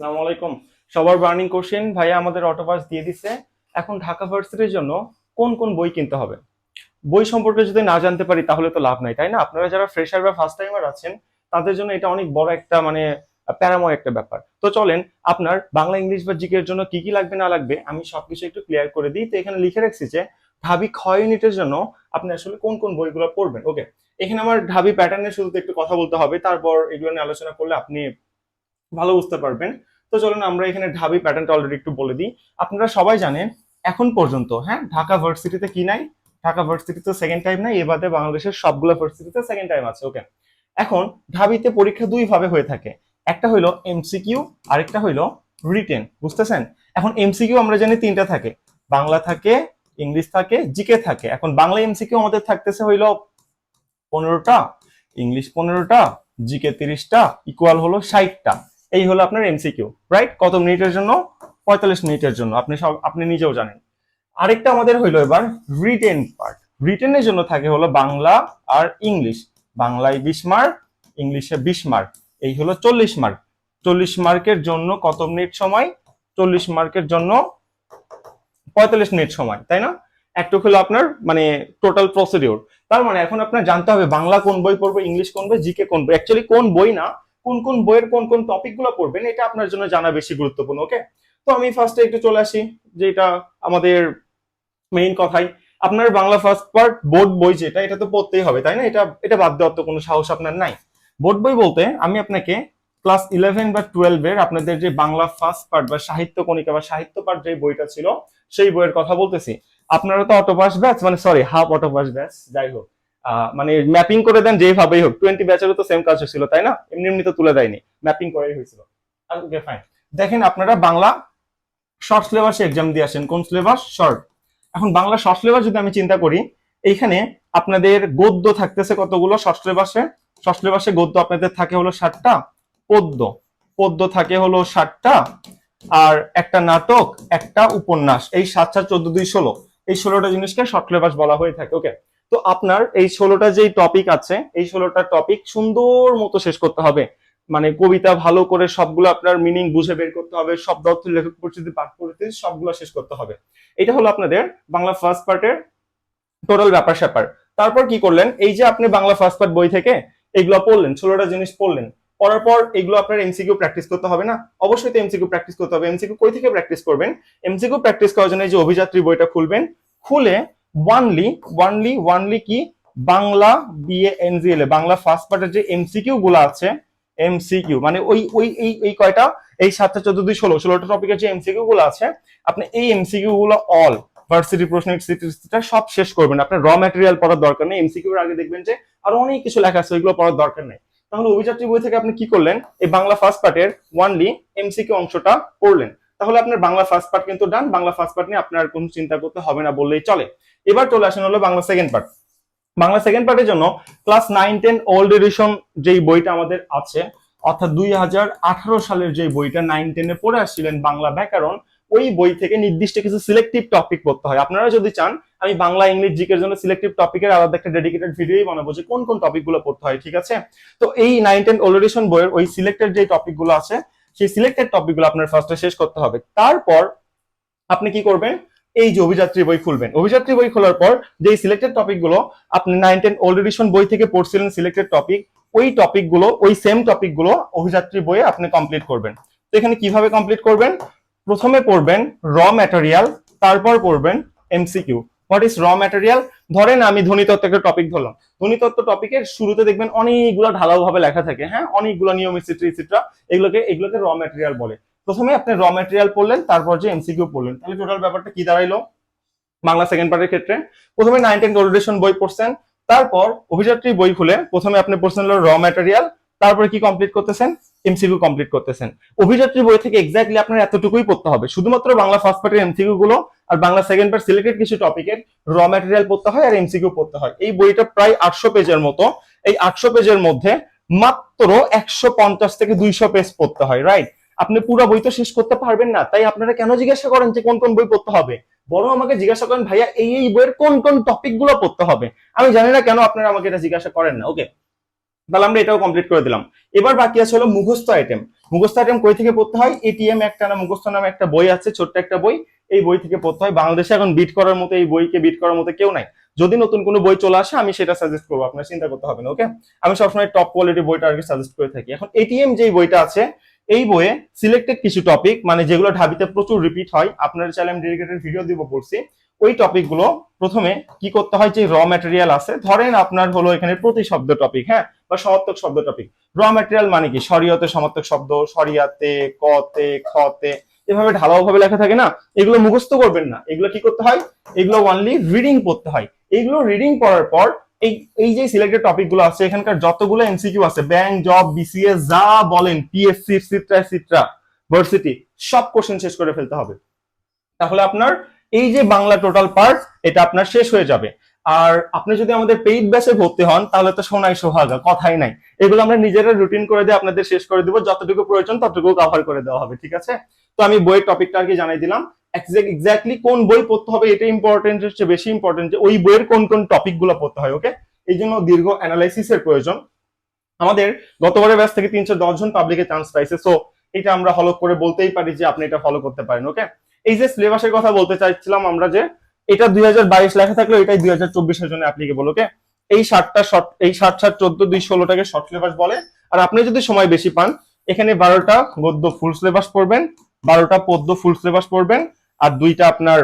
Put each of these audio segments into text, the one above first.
আসসালামু আলাইকুম। সবার বার্নিং কোশ্চেন ভাইয়া আমাদের অটোপাস দিয়ে দিছে। এখন ঢাকা ভার্সিটির জন্য কোন কোন বই কিনতে হবে? বই সম্পর্কে যদি না জানতে পারি তাহলে তো লাভ নাই, তাই না? আপনারা যারা ফ্রেশার বা ফার্স্ট টাইমার আছেন, তাদের জন্য এটা অনেক বড় একটা মানে প্যারাময় একটা ব্যাপার। তো চলেন, আপনার বাংলা, ইংলিশ বা জিকের জন্য কি কি লাগবে না লাগবে আমি সবকিছু একটু ক্লিয়ার করে দিই। তো এখানে লিখে রাখছি যে, ঢাবি ক্ষয় ইউনিটের জন্য আপনি আসলে কোন কোন বইগুলো পড়বেন? ওকে এখানে আমার ঢাবি প্যাটার্নের শুরুতে একটু কথা বলতে হবে, তারপর এগুলো নিয়ে আলোচনা করলে আপনি ভালো বুঝতে পারবেন। তো চলুন আমরা এখানে ঢাবি প্যাটার্নটা অলরেডি একটু বলে দিই। আপনারা সবাই জানেন, এখন পর্যন্ত হ্যাঁ ঢাকা ভার্সিটিতে কি নাই? ঢাকা ভার্সিটিতে সেকেন্ড টাইম নাই, এ বাদে বাংলাদেশের সবগুলো ভার্সিটিতে সেকেন্ড টাইম আছে ওকে এখন ঢাবিতে পরীক্ষা দুই ভাবে হয়ে থাকে। একটা হইল এমসিকিউ আরেকটা হইল রিটেন বুঝতেছেন? এখন এমসিকিউ আমরা জানি তিনটা থাকে। বাংলা থাকে, ইংলিশ থাকে, জিকে থাকে। এখন বাংলা এমসিকিউ আমাদের থাকতেছে হইল পনেরোটা, ইংলিশ পনেরোটা, জিকে তিরিশটা ইকুয়াল হলো ষাটটা। এই হলো আপনার এমসিকিউ রাইট কত মিনিটের জন্য? পঁয়তাল্লিশ মিনিটের জন্য। আপনি সব, আপনি নিজেও জানেন। আরেকটা আমাদের হইল এবার রিটেন পার্ট রিটেনের জন্য থাকে হলো বাংলা আর ইংলিশ। বাংলায় বিশ মার্ক ইংলিশে বিশ মার্ক এই হলো চল্লিশ মার্ক চল্লিশ মার্কের জন্য কত মিনিট সময়? চল্লিশ মার্কের জন্য পঁয়তাল্লিশ মিনিট সময়, তাই না? একটু হলো আপনার মানে টোটাল প্রসিডিওর তার মানে এখন আপনার জানতে হবে বাংলা কোন বই পড়বে, ইংলিশ কোন বই, জিকে কোন বই। অ্যাকচুয়ালি কোন বই না কোন কোন বইয়ের কোন কোন টপিকগুলো পড়বেন, এটা আপনার জন্য জানা বেশি গুরুত্বপূর্ণ ওকে তো আমি ফার্স্টে একটু চলে আসি, যেটা আমাদের মেইন কথাই। আপনার বাংলা ফার্স্ট পার্ট বোর্ড বই যেটা, এটা তো পড়তেই হবে, তাই না? এটা এটা বাদ দেওয়ার তো কোনো সাহস আপনার নাই। বোর্ড বই বলতে আমি আপনাকে ক্লাস ইলেভেন বা টুয়েলভের আপনাদের যে বাংলা ফার্স্ট পার্ট বা সাহিত্য কণিকা বা সাহিত্য পার্ট যে বইটা ছিল, সেই বইয়ের কথা বলতেছি। আপনারা তো অটোপাস ব্যাচ মানে sorry half auto pass batch যাই হোক। মানে ম্যাপিং করে দেন যেভাবেই হোক। টোয়েন্টি ব্যাচেরও তো সেম কাজ হয়েছিল তাই না? এমনি এমনি তো তুলে দেয়নি। ম্যাপিং করাই হয়েছিল। দেখেন, আপনারা বাংলা শর্ট সিলেবাসে এক্সাম দিয়ে আসেন। কোন সিলেবাস শর্ট এখন বাংলা শর্ট সিলেবাস যদি আমি চিন্তা করি, এইখানে আপনাদের গদ্য থাকতেছে কতগুলো শর্ট সিলেবাসে শর্ট সিলেবাসে গদ্য আপনাদের থাকে হলো ষাটটা পদ্য। পদ্য থাকে হলো ষাটটা আর একটা নাটক, একটা উপন্যাস। এই সাত সাত চোদ্দ, দুই, ষোলো। এই ষোলোটা জিনিসকে শর্ট সিলেবাস বলা হয়ে থাকে ওকে তো আপনার এই ষোলোটা যেই টপিক আছে, এই ষোলোটা টপিক সুন্দর মতো শেষ করতে হবে। মানে কবিতা ভালো করে সবগুলো আপনার মিনিং বুঝে বের করতে হবে শব্দ অর্থ লেখক পরিচিতি পাঠ করতে সবগুলো শেষ করতে হবে। এটা হলো আপনাদের বাংলা ফার্স্ট পার্টের টোটাল ব্যাপার স্যাপার। তারপর কি করলেন? এই যে আপনি বাংলা ফার্স্ট পার্ট বই থেকে এগুলো পড়লেন, ষোলোটা জিনিস পড়লেন, পড়ার পর এগুলো আপনার এমসিকিউ প্র্যাকটিস করতে হবে না? অবশ্যই তো এমসিকিউ প্র্যাকটিস করতে হবে। এমসিকিউ কই থেকে প্র্যাকটিস করবেন? এমসিকিউ প্র্যাকটিস করার জন্য এই যে অভিযাত্রী বইটা খুলবেন, খুলে ওয়ানলি ওয়ানলি ওয়ানলি কি? বাংলা বিএ এনজিএল বাংলা ফার্স্ট পার্টের যে এমসিকিউ গুলো আছে এমসিকিউ মানে ওই ওই, এই এই কয়টা? এই সাতটা, চোদ্দ, দুই, ষোলো, ষোলোটা টপিকের যে এমসিকিউ গুলো আছে, আপনি এই এমসিকিউ গুলো অল ভার্সিটি প্রশ্ন সব শেষ করবেন। আপনার র ম্যাটেরিয়াল পড়ার দরকার নেই। এমসিকিউ এর আগে দেখবেন যে আরও অনেক কিছু লেখা আছে, ওইগুলো পড়ার দরকার নেই। তাহলে অভিযাত্রী বই থেকে আপনি কি করলেন? এই বাংলা ফার্স্ট পার্টের ওয়ানলি এমসিকিউ অংশটা পড়লেন। তাহলে আপনার বাংলা ফার্স্ট পার্ট কিন্তু ডান বাংলা ফার্স্ট পার্ট নিয়ে আপনার কোনো চিন্তা করতে হবে না বললেই চলে। এবার চলে আসেন হলো Bangla second part Bangla second পার্টের জন্য class nine ten old edition যেই বইটা আমাদের আছে, অর্থাৎ দুই হাজার আঠারো সালের যে বইটা নাইন টেনে পড়ে আসছিলেন বাংলা ব্যাকরণ, ওই বই থেকে নির্দিষ্ট কিছু সিলেক্টিভ টপিক পড়তে হয়। আপনারা যদি চান, আমি বাংলা, ইংলিশ জিকের জন্য সিলেক্টিভ টপিকের আলাদা একটা ডেডিকেটেড ভিডিওই বানাবো যে কোন কোন টপিকগুলো পড়তে হয়, ঠিক আছে? তো এই নাইন টেন ওল্ড এডিশন বইয়ের ওই সিলেক্টেড যে টপিকগুলো আছে সেই সিলেক্টেড টপিকগুলো আপনার ফার্স্টে শেষ করতে হবে। তারপর আপনি কি করবেন? এই যে অভিযাত্রী বই খুলবেন। অভিযাত্রী বই খোলার পর যে সিলেক্টেড টপিকগুলো আপনি নাইন টেন ওল্ড এডিশন বই থেকে পড়ছিলেন সিলেক্টেড টপিক ওই টপিকগুলো, ওই সেম টপিকগুলো অভিযাত্রী বইয়ে আপনি কমপ্লিট করবেন। তো এখানে কীভাবে কমপ্লিট করবেন? প্রথমে পড়বেন র ম্যাটেরিয়াল তারপর পড়বেন MCQ what is raw material ধরেন আমি ধ্বনিতত্ত্ব একটা টপিক ধরলাম। ধ্বনিতত্ত্ব টপিকের শুরুতে দেখবেন অনেকগুলো ঢালাও ভাবে লেখা থাকে হ্যাঁ? অনেকগুলো নিয়ম ইসিট্রা ইসিট্রা এগুলোকে এগুলোকে র ম্যাটেরিয়াল বলে। প্রথমে আপনি র ম্যাটেরিয়াল পড়লেন, তারপর যে এমসিকিউ পড়লেন। তাহলে টোটাল ব্যাপারটা কি দাঁড়াইলো? বাংলা সেকেন্ড পার্টের ক্ষেত্রে। প্রথমে নাইন টেন ওল্ডেশন বই পড়ছেন, তারপর অভিযাত্রী বই খুলে প্রথমে আপনি পড়ছেন র ম্যাটেরিয়াল তারপরে কি কমপ্লিট করতেছেন? এমসিকিউ কমপ্লিট করতেছেন। অভিযাত্রী বই থেকে এক্স্যাক্টলি আপনার এতটুকুই পড়তে হবে। শুধুমাত্র বাংলা ফার্স্ট পার্টের এমসিকিউ গুলো আর বাংলা সেকেন্ড পার্ট সিলেক্টেড কিছু টপিকের র ম্যাটেরিয়াল পড়তে হয় আর এমসিকিউ পড়তে হয়। এই বইটা প্রায় আটশো পেজের মতো। এই আটশো পেজের মধ্যে মাত্র একশো পঞ্চাশ থেকে দুইশো পেজ পড়তে হয় রাইট আপনি পুরো বই তো শেষ করতে পারবেন না। তাই আপনারা কেন জিজ্ঞাসা করেন যে কোন কোন বই পড়তে হবে? বরং আমাকে জিজ্ঞাসা করেন, ভাইয়া, এই এই বইয়ের কোন কোন টপিকগুলো পড়তে হবে? আমি জানি না কেন আপনারা আমাকে এটা জিজ্ঞাসা করেন না। ওকে তাহলে আমরা এটাও কমপ্লিট করে দিলাম। এবার বাকি আছে হলো মুখস্থ আইটেম মুখস্থ আইটেম কই থেকে পড়তে হয়? এটিএম একটা না মুখস্থ নামে একটা বই আছে, ছোট্ট একটা বই। এই বই থেকে পড়তে হয়। বাংলাদেশে এখন বিট করার মতো, এই বইকে বিট করার মতো কেউ নাই। যদি নতুন কোনো বই চলে আসে, আমি সেটা সাজেস্ট করব। আপনার চিন্তা করতে হবে না ওকে আমি সবসময় টপ কোয়ালিটি বইটা আর কি সাজেস্ট করে থাকি। এখন এটিএম যেই বইটা আছে, এই বইয়ে সিলেক্টেড কিছু টপিক মানে যেগুলো ঢাবিতে প্রচুর রিপিট হয়, আপনারা চাইলে আমি ডেডিকেটেড ভিডিও দিব বলছি। ওই টপিকগুলো প্রথমে কি করতে হয়? যে র ম্যাটেরিয়াল আছে, ধরেন আপনার হলো এখানে প্রতি শব্দ টপিক হ্যাঁ? বা সমার্থক শব্দ টপিক র ম্যাটেরিয়াল মানে কি? শরীয়তে সমার্থক শব্দ শরিয়াতে কতে, খতে, এভাবে ঢালাও ভাবে লেখা থাকে না? এগুলো মুখস্থ করবেন না। এগুলো কি করতে হয়? এগুলো অনলি রিডিং পড়তে হয়। এগুলো রিডিং পড়ার পর এই এই যে সিলেক্টেড টপিকগুলো আছে, এখানকার যতগুলো এমসিকিউ আছে ব্যাংক জব বিসিএস যা বলেন পিএসসি সিট্রা সিট্রা ভার্সিটি সব কোশ্চেন শেষ করে ফেলতে হবে। তাহলে আপনার এই যে বাংলা টোটাল পার্ট এটা আপনার শেষ হয়ে যাবে। আর আপনি যদি আমাদের পেইড ব্যাচে ভর্তি হন, তাহলে তো সোনাই সোহাগা, কথাই নাই। এগুলো আমরা নিজেরা রুটিন করে দিয়ে আপনাদের শেষ করে দিব, যতটুকু প্রয়োজন ততটুকু কভার করে দেওয়া হবে, ঠিক আছে? তো আমি বইয়ের টপিকটা আর কি জানাই দিলাম। এক্স্যাক্টলি কোন বই পড়তে হবে এটা ইম্পর্টেন্ট হচ্ছে বেশি ইম্পর্টেন্ট যে ওই বইয়ের কোন কোন টপিকগুলো পড়তে হয় ওকে এই জন্য দীর্ঘ অ্যানালাইসিস এর প্রয়োজন। আমাদের গতবারের ব্যাচ থেকে তিনশো দশ জন পাবলিকে চান্স পাইছে সো এটা আমরা ফলো করে বলতেই পারি যে আপনি এটা ফলো করতে পারেন ওকে এই যে সিলেবাসের কথা বলতে চাইছিলাম আমরা যে এটা দুই হাজার বাইশ লেখা থাকলে এটাই দুই হাজার চব্বিশের জন্য অ্যাপ্লিকেবল ওকে এই ষাটটা শর্ট এই ষাট ষাট চোদ্দ দুই ষোলোটাকে শর্ট সিলেবাস বলে। আর আপনি যদি সময় বেশি পান, এখানে বারোটা গদ্য ফুল সিলেবাস পড়বেন, বারোটা পদ্য ফুল সিলেবাস পড়বেন, আর দুইটা আপনার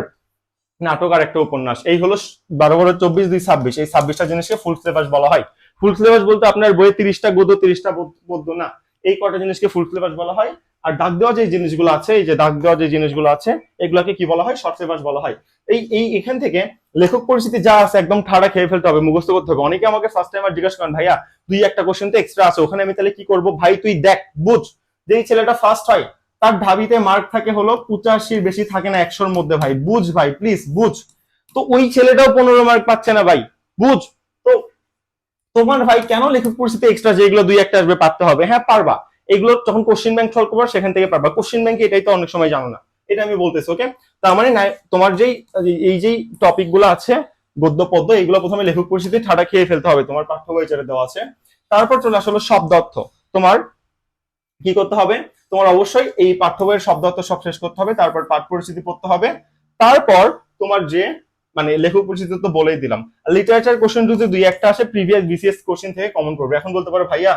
নাটক আর একটা উপন্যাস। এই হলো বারো বারো চব্বিশ দুই ছাব্বিশ। এই ছাব্বিশটা জিনিসকে ফুল সিলেবাস বলা হয়। ফুল সিলেবাস বলতে আপনার বইয়ে তিরিশটা গদ্য, তিরিশটা পদ্য না। এই কটা জিনিসকে ফুল সিলেবাস বলা হয়। আর দাগ দেওয়া যে জিনিসগুলো আছে, এই যে দাগ দেওয়া যে জিনিসগুলো আছে, এগুলোকে কি বলা হয়? শর্ট সিলেবাস বলা হয়। এই এই, এখান থেকে লেখক পরিস্থিতি যা আছে একদম ঠাড়া খেয়ে ফেলতে হবে, মুখস্থ করতে হবে। অনেকে আমাকে ফার্স্ট টাইম আর জিজ্ঞাসা করেন, ভাইয়া দুই একটা কোশ্চেন তো এক্সট্রা আছে, ওখানে আমি তাহলে কি করব? ভাই, তুই দেখ, বুঝ যে এই ছেলেটা ফার্স্ট হয়, তার ঢাবিতে মার্ক থাকে হলো পঁচাশির বেশি থাকে না একশোর মধ্যে, ভাই। বুঝ, ভাই প্লিজ বুঝ। তো ওই ছেলেটাও পনেরো মার্ক পাচ্ছে না, ভাই। বুঝ। তো তোমার ভাই, কেন লেখক পরিস্থিতি এক্সট্রা যেগুলো দুই একটা আসবে পারতে হবে? হ্যাঁ পারবা। এগুলো যখন কোশ্চিন ব্যাংক সলভ করবা সেখান থেকে পারবা কোশ্চিন ব্যাংকে এটাই তো অনেক সময় জানো না। এটা আমি বলতেছি ওকে তার মানে তোমার যেই, এই যেই টপিকগুলো আছে, গদ্য, পদ্য, এগুলো প্রথমে লেখক পরিস্থিতি ঠাডা খেয়ে ফেলতে হবে। তোমার পাঠ্য বই যেটা দেওয়া আছে। তারপর চলে আসলো শব্দ অর্থ। তোমার কি করতে হবে? তোমার অবশ্যই এই পাঠ্য বইয়ের শব্দ অর্থ সব শেষ করতে হবে, তারপর পাঠ পরিস্থিতি পড়তে হবে। তারপর তোমার যে মানে লেখক পরিস্থিতি তো বলেই দিলাম। লিটারেচার কোশ্চেন যদি দুই একটা আসে প্রিভিয়াস বিসিএস কোশ্চেন থেকে কমন করবে। এখন বলতে পারো, ভাইয়া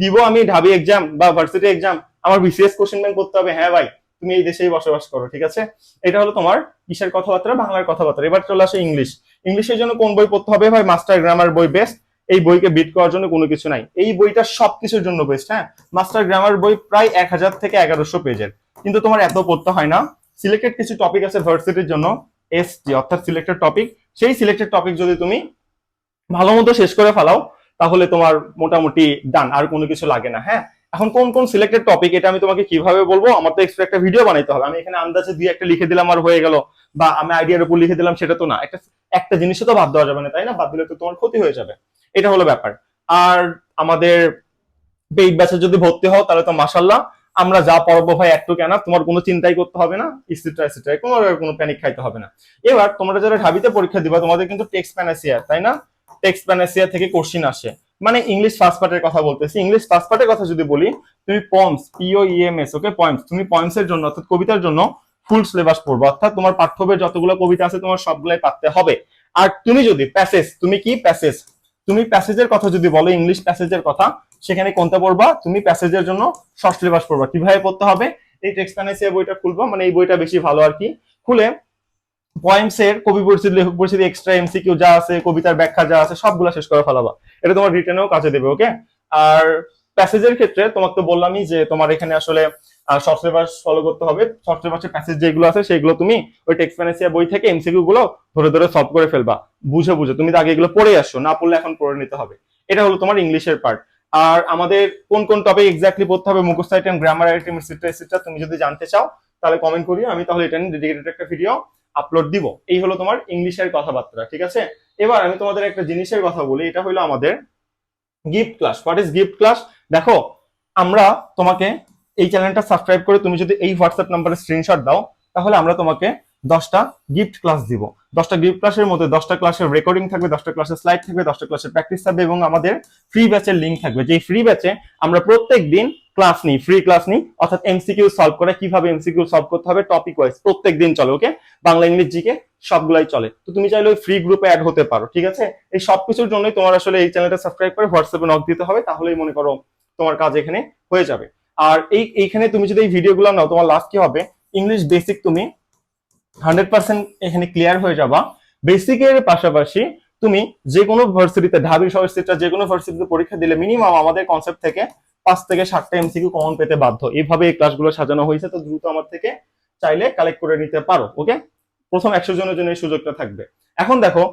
দিব আমি ঢাবি এক্সাম বা ভার্সিটি এক্সাম আমার বিসিএস কোশ্চেন ব্যাংক করতে হবে। হ্যাঁ ভাই, তুমি এই দেশেই বসবাস করো, ঠিক আছে? এটা হলো তোমার কিসের কথাবার্তা, বাংলার কথাবার্তা। এবার চলে আসে ইংলিশ ইংলিশের জন্য কোন বই পড়তে হবে? ভাই মাস্টার গ্রামার বই বেস্ট এই বইকে বিট করার জন্য কোনো কিছু নাই। এই বইটা সবকিছুর জন্য বেস্ট হ্যাঁ? মাস্টার গ্রামার বই প্রায় এক হাজার থেকে এগারোশো পেজের কিন্তু তোমার এত পড়তে হয় না। সিলেক্টেড কিছু টপিক আছে ভার্সিটির জন্য। এসটি অর্থাৎ সিলেক্টেড টপিক সেই সিলেক্টেড টপিক যদি তুমি ভালো মতো শেষ করে ফেলাও তাহলে তোমার মোটামুটি ডান আর কোনো কিছু লাগে না হ্যাঁ? এখন কোন কোন সিলেক্টেড টপিক এটা আমি তোমাকে কীভাবে বলব? আমার তো এক্সট্রা একটা ভিডিও বানাইতে হবে। আমি এখানে আন্দাজে দুই একটা লিখে দিলাম আর হয়ে গেল। বা আমি আইডিয়ার উপর লিখে দিলাম, সেটা তো না। একটা একটা জিনিসও তো বাদ দেওয়া যাবে না, তাই না? বাদ দিলে তো তোমার ক্ষতি হয়ে যাবে। এটা হলো ব্যাপার। আর আমাদের পেইড ব্যাচে যদি ভর্তি হও, তাহলে তো মাসাল্লাহ আমরা যা পড়ব ভাই একটু কেনা, তোমার কোনো চিন্তাই করতে হবে না ইসিট্রা ইসিট্রা কোনো কোনো প্যানিক খাইতে হবে না। এবার তোমরা যারা ঢাবিতে পরীক্ষা দিবা, তোমাদের কিন্তু টেক্সট প্যানাসিয়া তাই না? টেক্সট প্যানাসিয়া থেকে কোশ্চিন আসে। মানে ইংলিশ ফার্স্ট পার্টের কথা বলতেছি। ইংলিশ ফার্স্ট পার্টের কথা যদি বলি, তুমি poems PO EMS okay poems তুমি পয়েমস এর জন্য, অর্থাৎ কবিতার জন্য ফুল সিলেবাস পড়ব। অর্থাৎ তোমার পাঠ্য যতগুলো কবিতা আছে, তোমার সবগুলাই পারতে হবে। আর তুমি যদি প্যাসেজ তুমি কি প্যাসেজ তুমি প্যাসেজের কথা যদি বলো ইংলিশ প্যাসেজের কথা, সেখানে কোনটা পড়বা? তুমি প্যাসেজের জন্য শর্ট সিলেবাস পড়বা। কীভাবে পড়তে হবে? এই টেক্সট প্যানাসিয়া বইটা খুলবা। মানে এই বইটা বেশি ভালো আর কি। খুলে পয়েমস এর কবি পরিচিতি লেখক পরিচিতি এক্সট্রা এমসিকিউ যা আছে, কবিতার ব্যাখ্যা যা আছে, সবগুলো শেষ করে ফেলাবা। এটা তোমার রিটেনেও কাজে দেবে ওকে আর প্যাসেজের ক্ষেত্রে তোমাকে তো বললামই যে তোমার এখানে আসলে শর্ট সিলেবাস ফলো করতে হবে। শর্ট সিলেবাসের প্যাসেজ যেগুলো আছে, সেগুলো তুমি ওই টেক্সট বই থেকে এমসিকিউ গুলো ধরে ধরে সলভ করে ফেলবা। বুঝে বুঝে, তুমি তো আগে এগুলো পড়ে আসছো, না পড়লে এখন পড়ে নিতে হবে। এটা হলো তোমার ইংলিশের পার্ট আর আমাদের কোন কোন টপিক এক্স্যাক্টলি পড়তে হবে, মুখস্থ item grammar item etcetera etcetera তুমি যদি জানতে চাও, তাহলে কমেন্ট করিও, আমি তাহলে এটা নিয়ে ডেডিকেটেড একটা ভিডিও আপলোড দিব। এই হলো তোমার ইংলিশের কথাবার্তা, ঠিক আছে? এবার আমি তোমাদের একটা জিনিসের কথা বলি, এটা হলো আমাদের gift class what is gift class দেখো, আমরা তোমাকে এই চ্যানেলটা সাবস্ক্রাইব করে তুমি যদি এই হোয়াটসঅ্যাপ নাম্বারে স্ক্রিনশট দাও, তাহলে আমরা তোমাকে দশটা গিফট ক্লাস দিব। দশটা গিফট ক্লাসের মধ্যে দশটা ক্লাসের রেকর্ডিং থাকবে, দশটা ক্লাসের স্লাইড থাকবে, দশটা ক্লাসের প্র্যাকটিস থাকবে এবং আমাদের ফ্রি ব্যাচের লিঙ্ক থাকবে। যে ফ্রি ব্যাচে আমরা প্রত্যেক দিন ক্লাস নিই ফ্রি ক্লাস নিই, অর্থাৎ এমসিকিউ সলভ করে কীভাবে এমসিকিউ সলভ করতে হবে টপিক ওয়াইজ প্রত্যেক দিন চলে ওকে বাংলা, ইংলিশ জিকে সবগুলাই চলে। তো তুমি চাইলে ওই ফ্রি গ্রুপে অ্যাড হতে পারো, ঠিক আছে? এই সবকিছুর জন্যই তোমার আসলে এই চ্যানেলটা সাবস্ক্রাইব করে হোয়াটসঅ্যাপে নক দিতে হবে, তাহলেই মনে করো তোমার কাজ এখানে হয়ে যাবে। আর এই, এইখানে তুমি যদি এই ভিডিওগুলো নাও, তোমার লাস্ট কি হবে? ইংলিশ বেসিক তুমি হান্ড্রেড পার্সেন্ট এখানে ক্লিয়ার হয়ে যাবা। বেসিকের পাশাপাশি তুমি যে কোনো ভার্সিটিতে ঢাবি সরসিটা যে কোনো ভার্সিটিতে পরীক্ষা দিলে মিনিমাম আমাদের কনসেপ্ট থেকে পাঁচ থেকে সাতটা এমসিকিউ কমন পেতে বাধ্য। এইভাবে এই ক্লাসগুলো সাজানো হয়েছে, তো দ্রুত আমার থেকে চাইলে কালেক্ট করে নিতে পারো ওকে প্রথম একশো জনের জন্য এই সুযোগটা থাকবে। এখন দেখো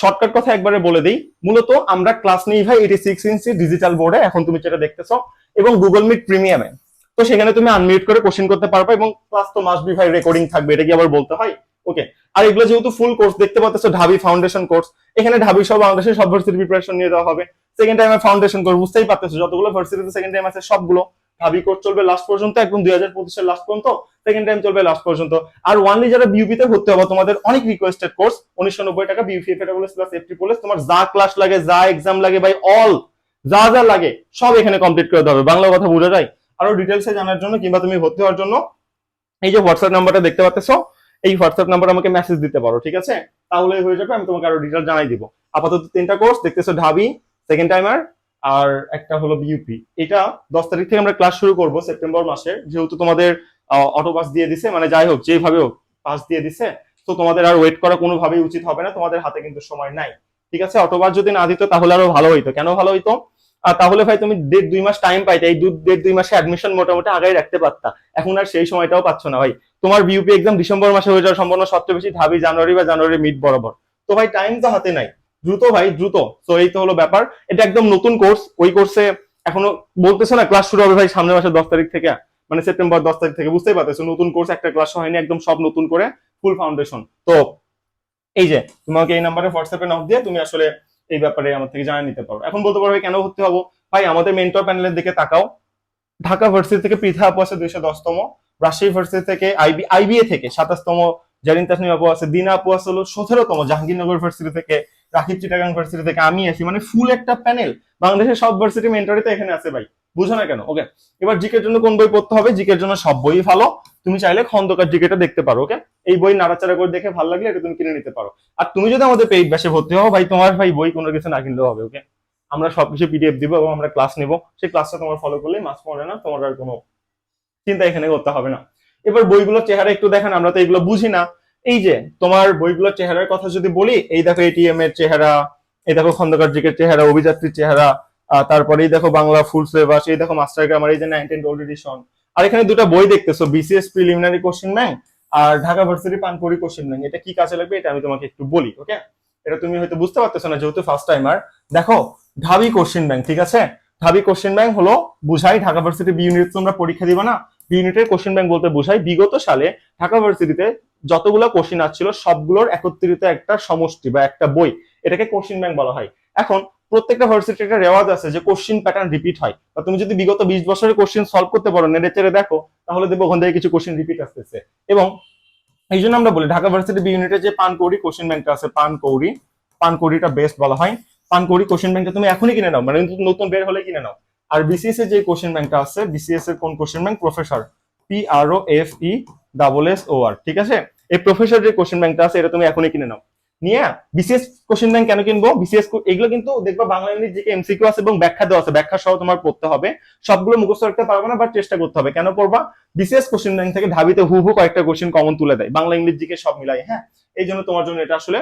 শর্টকাট কথা একবারে বলে দিই। মূলত আমরা ক্লাস নিই ভাই এটি সিক্স ইঞ্চি ডিজিটাল বোর্ডে এখন তুমি যেটা দেখতেছো, এবং গুগল মিট প্রিমিয়ামে তো সেখানে তুমি আনমিউট করে কোশ্চেন করতে পারবে, এবং ক্লাস তো মাস্ট বি ভাই রেকর্ডিং থাকবে, এটা কি আবার বলতে হয়? ওকে আর এগুলো যেহেতু ফুল কোর্স দেখতে পাচ্ছ ঢাবি ফাউন্ডেশন কোর্স এখানে ঢাবি সব বাংলাদেশের সব ভার্সিটি প্রিপারেশন নিয়ে দেওয়া হবে। সেকেন্ড টাইমে ফাউন্ডেশন কোর্স বুঝতেই পারতেছো, যতগুলো ভার্সিটিতে সেকেন্ড টাইম আছে, সবগুলো ঢাবি কোর্স চলবে লাস্ট পর্যন্ত, একদম দুই হাজার পঁচিশের লাস্ট পর্যন্ত সেকেন্ড টাইম চলবে লাস্ট পর্যন্ত। আর ওয়ানলি যারা বিউপি তে ভর্তি হবে, তোমাদের অনেক রিকোয়েস্টেড কোর্স উনিশশো নব্বই টাকা BUP FAWS plus FT plus তোমার যা ক্লাস লাগে, যা এক্সাম লাগে বাই অল যা যা লাগে, সব এখানে কমপ্লিট করে হবে। বাংলা কথা বোঝা যায়? আরও ডিটেলসে জানার জন্য কিংবা তুমি ভর্তি হওয়ার জন্য, এই যে হোয়াটসঅ্যাপ নাম্বারটা দেখতে পাচ্ছ এই হোয়াটসঅ্যাপ নাম্বার আমাকে মেসেজ দিতে পারো, ঠিক আছে? তাহলে হয়ে যাবে, আমি তোমাকে আরও ডিটেল জানাই দিব। আপাতত তিনটা কোর্স দেখতেছো ঢাবি সেকেন্ড টাইমার আর একটা হলো বিউপি এটা দশ তারিখ থেকে আমরা ক্লাস শুরু করব সেপ্টেম্বর মাসে যেহেতু তোমাদের অটো পাস দিয়ে দিছে মানে যাই হোক, যেভাবে হোক পাস দিয়ে দিছে, তো তোমাদের আর ওয়েট করা কোনোভাবেই উচিত হবে না, তোমাদের হাতে কিন্তু সময় নাই। ঠিক আছে? অটোবাস যদি না দিত তাহলে আরও ভালো হইতো। কেন ভালো হইতো? আর তাহলে ভাই তুমি দেড় দুই মাস টাইম পাইতে, এই দু দেড় দুই মাসে অ্যাডমিশন মোটামুটি আগাই রাখতে পারতা। এখন আর সেই সময়টাও পাচ্ছ না ভাই। তোমার বিউপি এক্সাম ডিসেম্বর মাসে হয়ে যাওয়ার সম্ভাবনা সবচেয়ে বেশি ঢাবি জানুয়ারি বা জানুয়ারি মিড বরাবর। তো ভাই টাইম তো হাতে নাই। দ্রুত ভাই, দ্রুত। তো এই তো হলো ব্যাপার। এটা একদম নতুন কোর্স ওই কোর্সে এখনও বলতেছো না ক্লাস শুরু হবে ভাই সামনের মাসের দশ তারিখ থেকে। মানে সেপ্টেম্বর দশ তারিখ থেকে, বুঝতেই পারতেছো, নতুন কোর্স একটা ক্লাস হয়নি, একদম সব নতুন করে ফুল ফাউন্ডেশন তো, এই যে, তোমাকে এই নাম্বারে হোয়াটসঅ্যাপে নক দিয়ে তুমি আসলে এই ব্যাপারে আমার থেকে জানিয়ে নিতে পারো। এখন বলতে পারবে কেন ভর্তি হব? ভাই, আমাদের মেন্টর প্যানেলের দিকে তাকাও। ঢাকা ভার্সিটি থেকে পৃথা আপু আছে দুইশো দশতম, রাজশাহী ভার্সিটি থেকে আইবি, আইবিএ থেকে সাতাশতম জারিন তাসনিম আপু আছে, দিনা আপু আছে হলো সতেরোতম, জাহাঙ্গীরনগর ভার্সিটি থেকে রাকিব চিটাগাং ভার্সিটি থেকে আমি আছি মানে ফুল একটা প্যানেল বাংলাদেশের সব ভার্সিটি মেন্টরই তো এখানে আছে ভাই। বুঝো না কেন? ওকে এবার জিকের জন্য কোন বই পড়তে হবে? জিকের জন্য সব বই ভালো। তুমি চাইলে খন্দকার জিকেটা দেখতে পারো ওকে এই বই নাড়াচাড়া করে দেখে ভালো লাগলে এটা তুমি কিনে নিতে পারো। আর তুমি যদি আমাদের পেইড ব্যাসে ভর্তি হও, ভাই, তোমার, ভাই, বই কোনো কিছু না কিনলেও হবে ওকে আমরা সবকিছু পিডিএফ দিব এবং আমরা ক্লাস নিব। সেই ক্লাসটা তোমার ফলো করলেই মাস পড়ে না, তোমার আর কোনো চিন্তা এখানে করতে হবে না। এবার বইগুলোর চেহারা একটু দেখেন, আমরা তো এগুলো বুঝি না। এই যে তোমার বইগুলোর চেহারার কথা যদি বলি এই দেখো এটিএম এর চেহারা এই দেখো খন্দকার জিকের চেহারা অভিযাত্রীর চেহারা আহ, তারপরে এই দেখো বাংলা ফুল সিলেবাস এই দেখো মাস্টার গ্রামার এই যে নাইনটিন গোল্ড এডিশন আর এখানে দুটো বই দেখতেছো বিসিএস প্রিলিমিনারি কোশ্চেন ব্যাংক আর Dhaka varsity Pankori question bank এটা কি কাজে লাগবে এটা আমি তোমাকে একটু বলি ওকে এটা তুমি হয়তো বুঝতে পারতেছো না যেহেতু ফার্স্ট টাইমার দেখো ঢাবি কোশ্চেন ব্যাংক ঠিক আছে? ঢাবি কোশ্চেন ব্যাংক হলো বুঝাই ঢাকা ভার্সিটি বি ইউনিট তোমরা পরীক্ষা দিবা না? ইউনিটের কোশ্চেন ব্যাংক বলতে বুঝাই বিগত সালে ঢাকা ভার্সিটিতে যতগুলো কোশ্চেন আসছিল, সবগুলোর একত্রিত একটা সমষ্টি বা একটা বই, এটাকে কোশ্চেন ব্যাংক বলা হয়। এখন প্রত্যেকটা ভার্সিটির একটা রেওয়াজ আছে যে কোশ্চেন প্যাটার্ন রিপিট হয়। বা তুমি যদি বিগত বিশ বছরের কোশ্চেন সলভ করতে পারো, নেড়ে চেড়ে দেখো, তাহলে দেখব ওখান থেকে কিছু কোশ্চেন রিপিট আসতেছে। এবং এই জন্য আমরা বলি, ঢাকা ভার্সিটি বি ইউনিটের যে পানকৌড়ি কোশ্চেন ব্যাংকটা আছে, পানকৌড়ি, পানকৌড়িটা বেস্ট বলা হয়। পানকৌড়ি কোশ্চেন ব্যাংকটা তুমি এখনই কিনে নাও মানে নতুন বের হলে কিনে নাও। আর বিসিএস এর যে কোশ্চেন ব্যাংকটা আছে বিসিএস এর কোন question bank professor P R O F E double S O R ঠিক আছে? এই প্রফেসর যে কোশ্চেন ব্যাংকটা আছে, এটা তুমি এখনই কিনে নাও। নিয়ে বিসিএস কোশ্চেন ব্যাংক কেন কিনবো? বিসিএস এগুলো কিন্তু দেখবা বাংলা ইংলিশ যে এমসিকিউ আছে এবং ব্যাখ্যা দেওয়া আছে, ব্যাখ্যা সহ তোমার পড়তে হবে। সবগুলো মুখস্থ রাখতে পারবে না বাট চেষ্টা করতে হবে। কেন পড়বা? বিসিএস কোশ্চেন ব্যাংক থেকে ঢাবিতে হু হু কয়েকটা কোশ্চেন কমন তুলে দেয়। বাংলা ইংলিশ জিকে সব মিলাই হ্যাঁ? এই জন্য তোমার জন্য এটা আসলে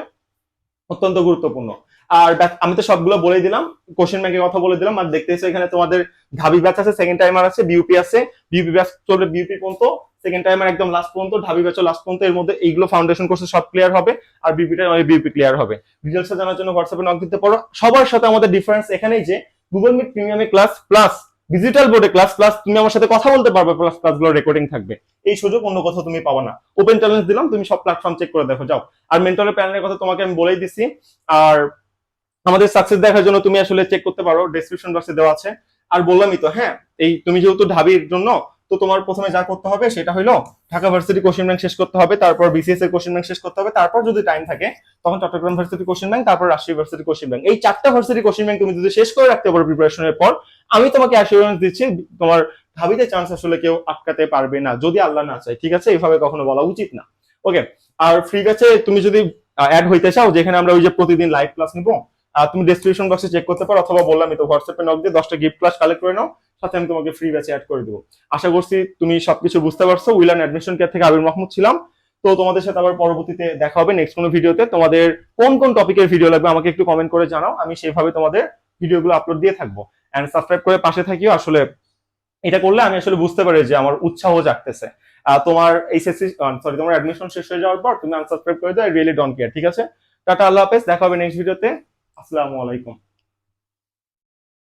অত্যন্ত গুরুত্বপূর্ণ। আর আমি তো সবগুলো বলে দিলাম কোশ্চেন ব্যাংকের কথা বলে দিলাম, আর দেখতে এসে এখানে তোমাদের ঢাবি ব্যাচ আছে সেকেন্ড টাইমার আছে বিউপি আছে বিউপি ব্যাচ চলবে বিউপি পর্যন্ত সেকেন্ড টাইমার একদম লাস্ট পর্যন্ত ঢাবি ব্যাচও লাস্ট পর্যন্ত, এর মধ্যে এইগুলো ফাউন্ডেশন কোর্সে সব ক্লিয়ার হবে, আর বিউপিটা মানে বিউপি ক্লিয়ার হবে। ডিটেলস জানার জন্য হোয়াটসঅ্যাপে নক দিতে পারো। সবার সাথে আমাদের ডিফারেন্স এখানেই যে গুগল মিট প্রিমিয়ামে ক্লাস প্লাস ডিজিটাল বোর্ডে ক্লাস প্লাস তুমি আমার সাথে কথা বলতে পারবে প্লাস ক্লাসগুলো রেকর্ডিং থাকবে। এই সুযোগ অন্য কোথাও তুমি পাবো না। ওপেন চ্যালেঞ্জ দিলাম, তুমি সব প্ল্যাটফর্ম চেক করে দেখো, যাও। আর মেন্টরের প্যানেলের কথা তোমাকে আমি বলেই দিছি, আর আমাদের সাকসেস দেখার জন্য তুমি আসলে চেক করতে পারো ডেসক্রিপশন বক্সে দেওয়া আছে। আর বললামই তো হ্যাঁ এই তুমি যেহেতু ঢাবির জন্য, তো তোমার প্রথমে যা করতে হবে সেটা হলো ঢাকা ভার্সিটি কোশ্চেন ব্যাংক শেষ করতে হবে, তারপর বিসিএস এর কোশ্চেন ব্যাংক শেষ করতে হবে, তারপর যদি টাইম থাকে, তখন চট্টগ্রাম ভার্সিটি কোশ্চেন ব্যাংক তারপর রাজশাহী ভার্সিটি কোশ্চেন ব্যাংক এই চারটা ভার্সিটি কোশ্চেন ব্যাংক তুমি যদি শেষ করে রাখতে পারো প্রিপারেশনের পর, আমি তোমাকে অ্যাসিওরেন্স দিচ্ছি, তোমার ঢাবিতে চান্স আসলে কেউ আটকাতে পারবে না, যদি আল্লাহ না চায়, ঠিক আছে? এইভাবে কখনো বলা উচিত না। ওকে আর ফ্রি ব্যাচে তুমি যদি অ্যাড হইতে চাও, যেখানে আমরা ওই যে প্রতিদিন লাইভ ক্লাস নিবো তুমি ডেসক্রিপশন বক্সে চেক করতে পারো, অথবা বললামই তো হোয়াটসঅ্যাপে নক দিয়ে দশটা গিফট ক্লাস কালেক্ট করে নাও, সাথে আমি তোমাকে ফ্রি ব্যাচে অ্যাড করে দেবো। আশা করছি তুমি সবকিছু বুঝতে পারছ। উইলান অ্যাডমিশন কেয়ার থেকে আবির মাহমুদ ছিলাম। তো তোমাদের সাথে আবার পরবর্তীতে দেখা হবে নেক্সট কোনো ভিডিওতে তোমাদের কোন কোন টপিকের ভিডিও লাগবে আমাকে একটু কমেন্ট করে জানাও। আমি সেভাবে তোমাদের ভিডিওগুলো আপলোড দিয়ে থাকব। এন্ড সাবস্ক্রাইব করে পাশে থাকিও। আসলে এটা করলে আমি আসলে বুঝতে পারি যে আমার উৎসাহ জাগতেছে। তোমার এইচএসসি সরি তোমার অ্যাডমিশন শেষ হয়ে যাওয়ার পর তুমি আনসাবস্ক্রাইব করে দাও। রিয়েলি ডোন্ট কেয়ার ঠিক আছে? টাটা, আল্লাহ হাফেজ। দেখা হবে নেক্সট ভিডিওতে আসসালামু আলাইকুম।